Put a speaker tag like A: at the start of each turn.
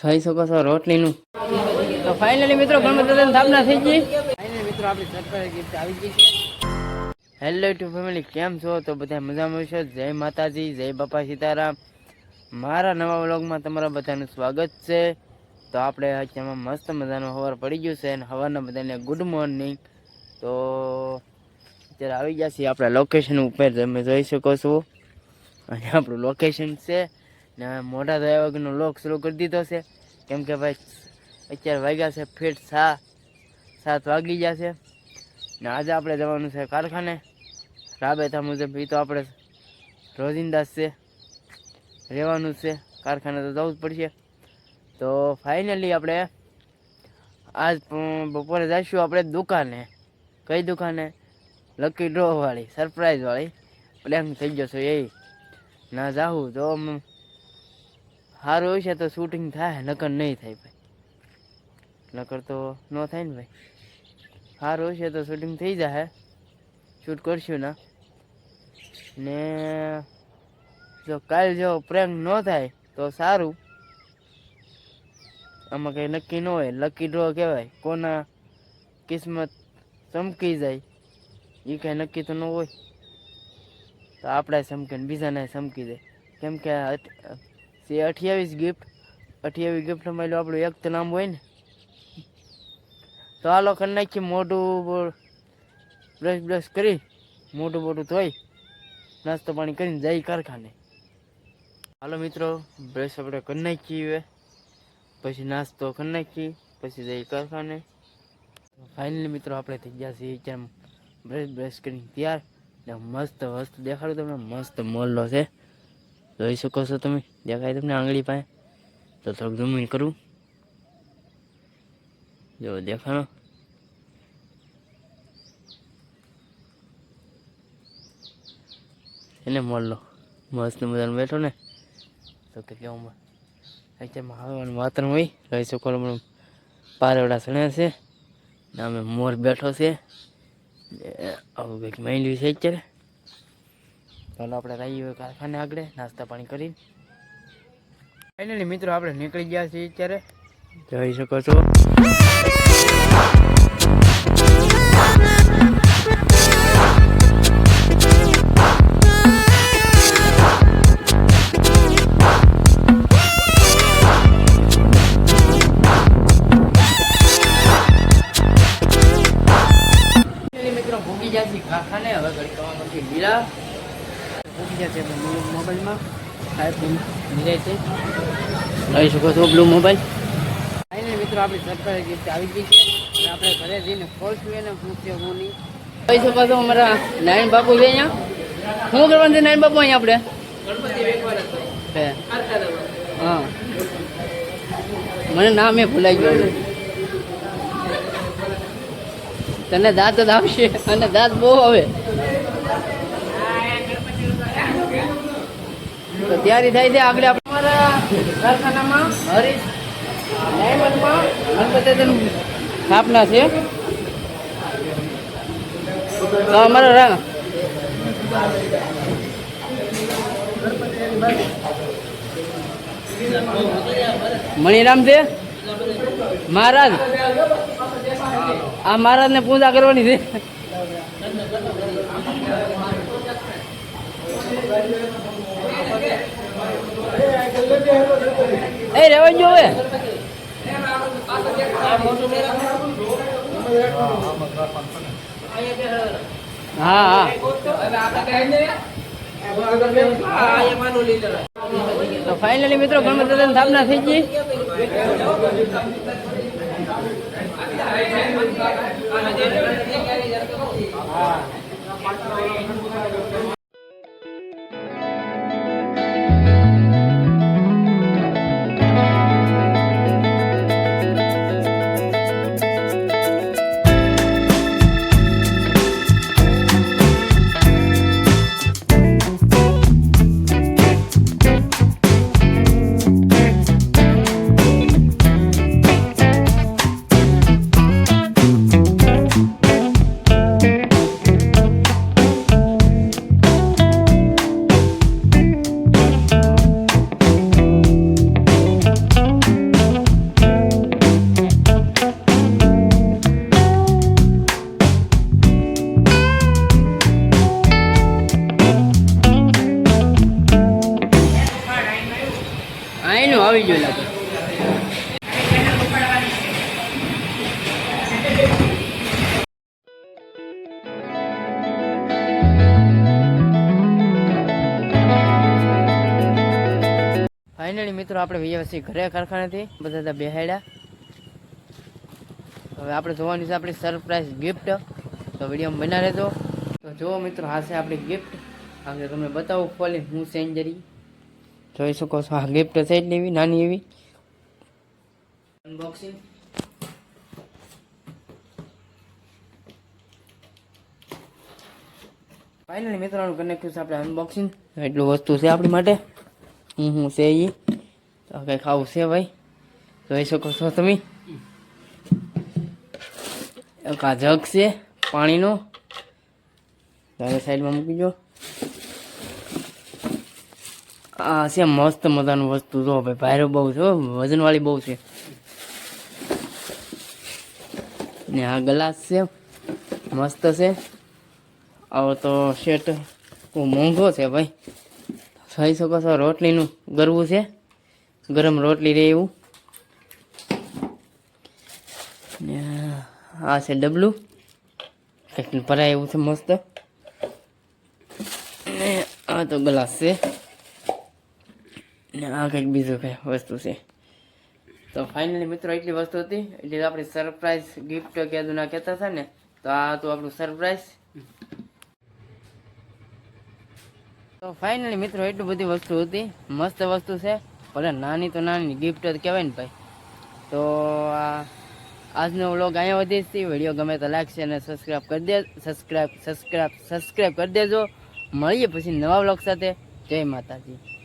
A: ખાઈ શકો છો રોટલીનું. તો ફાઇનલી મિત્રો ગણપતિ સ્થાપના થઈ ગઈ. ફાઇનલી મિત્રો આપણી સરપ્રાઈઝ ગિફ્ટ આવી ગઈ છે. હેલો ટુ ફેમિલી કેમ છો? તો બધા મજામાં છો જય માતાજી જય બાપા સીતારામ. મારા નવા વ્લોગમાં તમારા બધાનું સ્વાગત છે. તો આપણે અત્યારમાં મસ્ત મજાનું સવાર પડી ગયું છે અને હવારના બધાને ગુડ મોર્નિંગ તો અત્યારે આવી ગયા છીએ આપણા લોકેશન ઉપર તમે જોઈ શકો છો. અને આપણું લોકેશન છે ને મોટા થયા વગરનો લોક શરૂ કરી દીધો છે. કેમ કે ભાઈ, અત્યારે વાગ્યા છે ફેટ સા, સાત વાગી ગયા છે. ને આજે આપણે જવાનું છે કારખાને. રાબેતા મુજબ એ તો આપણે રોજિંદા છે. રહેવાનું છે. કારખાને તો જવું જ પડશે. તો ફાઇનલી આપણે આજ બપોરે જઈશું આપણે દુકાને. કઈ દુકાને? લકી ડ્રો વાળી સરપ્રાઈઝ વાળી. પ્લેન થઈ જશે એ. ના જાવું તો સારું છે તો શૂટિંગ થાય, નકર નહીં થાય ભાઈ. નકર તો ન થાય ને ભાઈ. સારું છે તો શૂટિંગ થઈ જાય શૂટ કરશું ના. ને જો કાલ જો પ્રેમ ન થાય, તો સારું. આમાં કંઈ નક્કી ન હોય. લકી ડ્રો કહેવાય. કોના કિસ્મત ચમકી જાય એ કાંઈ નક્કી તો ન હોય. તો આપણે ચમકે ને બીજાને ચમકી જાય. કેમ કે છે અઠ્યાવીસ ગિફ્ટ અઠ્યાવીસ ગિફ્ટમાં એલું આપણું એક તો નામ હોય ને. તો હાલો કરી નાખીએ મોઢું બ્રશ બ્રશ કરી મોટું મોટું ધોઈ, નાસ્તો પાણી કરીને જઈ કારખાને. હાલો મિત્રો બ્રશ આપણે કરી નાખીએ પછી નાસ્તો કરી નાખીએ, પછી જઈ કારખાને. ફાઇનલી મિત્રો, આપણે થઈ ગયા છીએ જેમ બ્રશ બ્રશ કરીને તૈયાર. ને મસ્ત વસ્તુ દેખાડું તમને, મસ્ત મોલ્લો છે. જોઈ શકો છો તમે. દેખાય તમને આંગળી પાસે. તો થોડુંક ઝૂમ કરું. જો, દેખાણો. એને મળલો મસ્ત મજાનો બેઠો ને. તો કે કેવું અત્યારમાં હવાનું હોય રહી શકો પણ પારેવડા સણ્યા છે. ને અમે મોર બેઠો છે. આવું કંઈક માંડ્યું છે અત્યારે. ચાલો આપણે રહીએ કારખાને આગળ નાસ્તા પાણી કરી ફાઇનલી મિત્રો આપણે નીકળી ગયા છીએ અત્યારે. જોઈ શકો છો. મિત્રો ભૂગી જાય છે કારખાને. હવે ઘડી કવામાંથી નથી ભૂગી ગયા છે મોબાઈલમાં. મિરાય છે. લઈ શકો છો બ્લુ મોબાઈલ? ફાઇનલી મિત્રો આપણી સરપ્રાઈઝ ગિફ્ટ આવી ગઈ છે. અને આપણે ઘરે જઈને ખોલશું એને પૂછશે હું નહીં. લઈ શકો છો અમારા નારાયણ બાપુ છે અહીંયા. શું કરવાનું છે નારાયણ બાપુ અહીંયા આપણે? હા. મને નામ એ ભૂલાઈ ગયું. તને દાંત જ આવશે અને દાંત બહુ આવે. તો તૈયારી થાય છે. આગળ અમારા કારખાનામાં હરીશ ડાયમંડમાં ગણપતિની સ્થાપના છે. તો અમારા રા- મણિરામ છે? મહારાજ. આ મહારાજ ને પૂજા કરવાની છે. એ રેવા જો હવે. હા તો ફાઇનલી મિત્રો ગણપતિ સ્થાપના થઈ ગઈ. નો આવી ગયું લાગે. ફાઇનલી મિત્રો, આપણે વ્યવસ્થિત ઘરે કારખાનેથી. બધા ત્યાં બેહાડ્યા હવે આપણે જોવાની છે આપણી સરપ્રાઈઝ ગિફ્ટ તો વીડિયો બના રહેજો. તો જુઓ મિત્રો હા છે આપણી ગિફ્ટ આપણે તમને બતાવું ખોલી હું સેન્જરી જોઈ શકો છો. આ ગિફ્ટ છે એટલી એવી નાની એવી. અનબોક્સિંગ ફાઇનલી મિત્રોનું કનેક્ટ છે આપણે અનબોક્સિંગ એટલું વસ્તુ છે આપણી માટે. હું હું છે એ તો કંઈક આવું છે ભાઈ. જોઈ શકો છો તમે. એક આ જગ છે પાણીનો. સાઈડમાં મૂકી દો. આ છે મસ્ત મજાનું વસ્તુ. જો ભાઈ ભાઈરો બહુ છે વજનવાળી બહુ છે. ને આ ગ્લાસ છે, મસ્ત છે. આવો તો શેટ બહુ મોંઘો છે ભાઈ. થઈ શકો છો રોટલીનું, ગરવું છે. ગરમ રોટલી રહે એવું. ને આ છે ડબલું. કંઈક ભરાય એવું છે મસ્ત. ને આ તો ગ્લાસ છે. ને, આ કંઈક બીજું કંઈ વસ્તુ છે. તો ફાઇનલી મિત્રો એટલી વસ્તુ હતી, એટલે આપણી સરપ્રાઈઝ ગિફ્ટ કહેતું ના કહેતા હતા ને, તો આ હતું આપણું સરપ્રાઈઝ તો ફાઇનલી મિત્રો એટલી બધી વસ્તુ હતી, મસ્ત વસ્તુ છે, ભલે નાની તો નાની ગિફ્ટ જ કહેવાય ને ભાઈ. તો આ, આજનો વ્લોગ અહીંયા વધી છે વીડિયો ગમે તો લાગશે અને સબસ્ક્રાઈબ કરી દે સબસ્ક્રાઈબ સબસ્ક્રાઈબ સબસ્ક્રાઈબ કરી દેજો. મળીએ પછી નવા વ્લોગ સાથે. જય માતાજી.